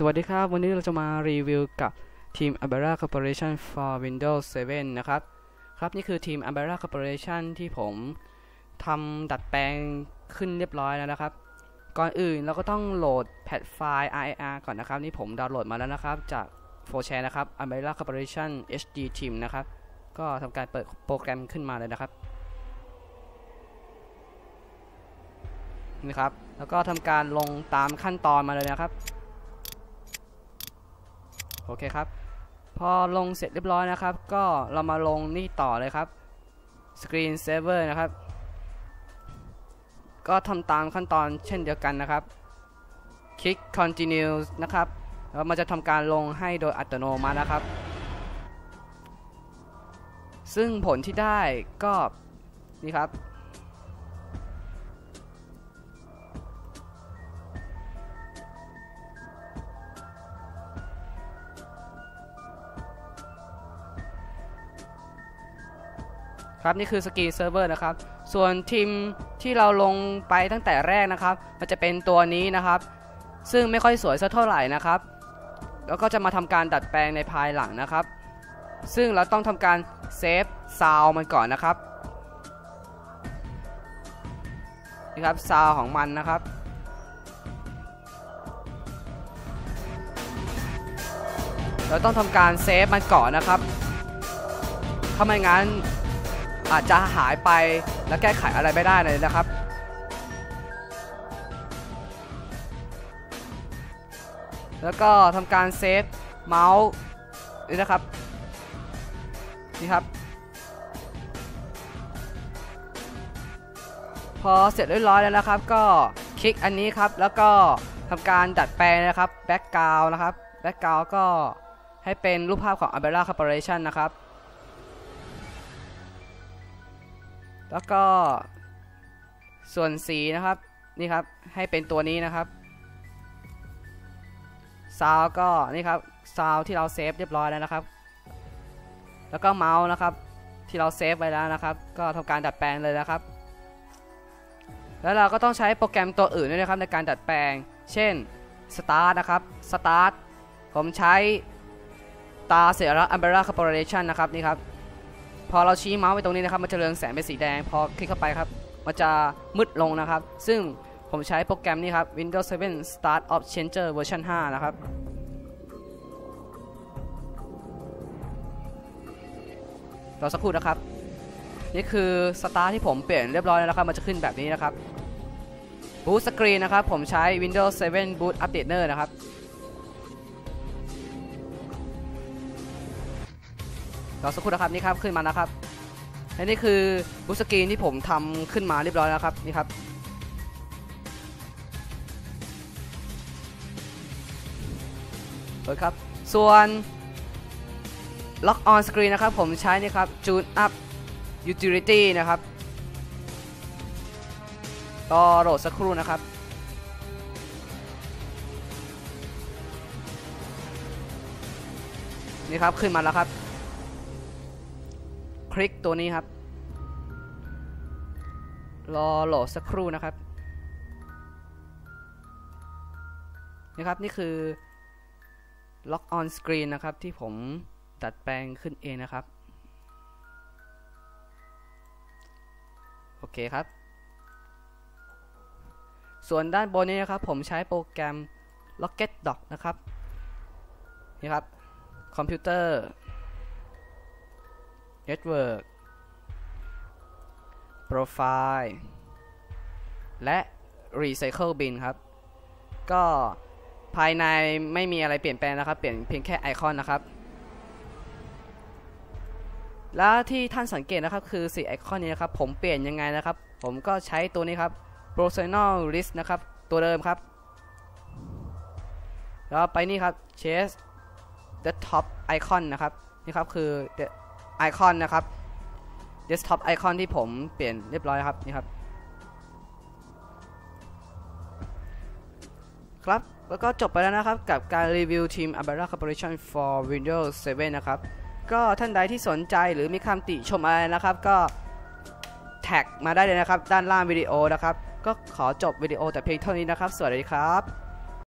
สวัสดีครับ วันนี้เราจะมารีวิวกับทีม Abera Corporation for Windows 7 นะครับ ครับ นี่คือทีม Abera Corporation ที่ผมทำดัดแปลงขึ้นเรียบร้อยแล้วนะครับ ก่อนอื่นเราก็ต้องโหลดแพทไฟล์ IR ก่อนนะครับ นี่ผมดาวน์โหลดมาแล้วนะครับ จาก f o r c h a r นะครับ Abera Corporation HD Team นะครับ ก็ทำการเปิดโปรแกรมขึ้นมาเลยนะครับนะครับ แล้วก็ทำการลงตามขั้นตอนมาเลยนะครับ โอเคครับ พอลงเสร็จเรียบร้อยนะครับ ก็เรามาลงนี่ต่อเลยครับ Screen Saver นะครับ ก็ทำตามขั้นตอนเช่นเดียวกันนะครับ คลิก Continue นะครับ แล้วมันจะทำการลงให้โดยอัตโนมัตินะครับ ซึ่งผลที่ได้ก็นี่ครับ ครับนี่คือสกีเซิร์ฟเวอร์นะครับ ส่วนทีมที่เราลงไปตั้งแต่แรกนะครับ มันจะเป็นตัวนี้นะครับ ซึ่งไม่ค่อยสวยสักเท่าไหร่นะครับ แล้วก็จะมาทำการดัดแปลงในภายหลังนะครับ ซึ่งเราต้องทำการเซฟซาวมันก่อนนะครับนี่ครับซาวของมันนะครับเราต้องทำการเซฟมันก่อนนะครับ ถ้าไม่งั้น อาจจะหายไปและแก้ไขอะไรไม่ได้เลยนะครับแล้วก็ทำการเซฟเมาส์นี่นะครับนี่ครับ พอเสร็จเรียบร้อยแล้วนะครับ ก็คลิกอันนี้ครับแล้วก็ทำการดัดแปลงนะครับแบ็กกราวนะครับแบ็กกราวก็ให้เป็นรูปภาพของ Umbrella Corporation นะครับ แล้วก็ส่วนสีนะครับนี่ครับให้เป็นตัวนี้นะครับซาวก็นี่ครับซาวที่เราเซฟเรียบร้อยแล้วนะครับ แล้วก็เมาส์นะครับที่เราเซฟไว้แล้วนะครับ ก็ทำการดัดแปลงเลยนะครับ แล้วเราก็ต้องใช้โปรแกรมตัวอื่นด้วยนะครับในการดัดแปลง เช่น Start นะครับ Start ผมใช้ตาเสียรัก Umbrella Corporation นะครับนี่ครับ พอเราชี้เมาส์ไปตรงนี้นะครับมันจะเรืองแสงเป็นสีแดง พอคลิกเข้าไปครับมันจะมืดลงนะครับ ซึ่งผมใช้โปรแกรมนี้ครับ Windows 7 Start of Changer Version 5 นะครับ รอสักครู่นะครับ นี่คือสตาร์ทที่ผมเปลี่ยนเรียบร้อยแล้วครับ มันจะขึ้นแบบนี้นะครับ Boot Screen นะครับ ผมใช้ Windows 7 Boot Updater นะครับ รอสักครู่นะครับนี่ครับขึ้นมานะครับและนี่คือบูสกรีนที่ผมทำขึ้นมาเรียบร้อยแล้วครับนี่ครับเปิดครับ ส่วน Lock on Screen นะครับผมใช้นี่ครับ Tune Up Utility นะครับก็โหลดสักครู่นะครับนี่ครับ ขึ้นมาแล้วครับ คลิกตัวนี้ครับ รอโหลดสักครู่นะครับนี่ครับ นี่คือ Lock on Screen นะครับ ที่ผมดัดแปลงขึ้นเองนะครับ โอเคครับ ส่วนด้านบนนี้นะครับ ผมใช้โปรแกรม Rocket Dock นะครับ นี่ครับ คอมพิวเตอร์ Network Profile และ Recycle Bin ครับ ก็ภายในไม่มีอะไรเปลี่ยนแปลงนะครับ เปลี่ยนเพียงแค่ไอคอนนะครับ แล้วที่ท่านสังเกตนะครับคือสีไอคอนนี้นะครับ ผมเปลี่ยนยังไงนะครับ ผมก็ใช้ตัวนี้ครับ Personal List นะครับ ตัวเดิมครับ แล้วไปนี่ครับ Chase Desktop Icon นะครับ นี่ครับคือ ไอคอนนะครับ desktop ไอคอนที่ผมเปลี่ยนเรียบร้อยครับนี่ครับ ครับแล้วก็จบไปแล้วนะครับกับการรีวิวทีม Abara Corporation for Windows 7 นะครับ ก็ท่านใดที่สนใจหรือมีคำติชมอะไรนะครับ ก็แท็กมาได้เลยนะครับ ด้านล่างวิดีโอนะครับ ก็ขอจบวิดีโอแต่เพียงเท่านี้นะครับ สวัสดีครับ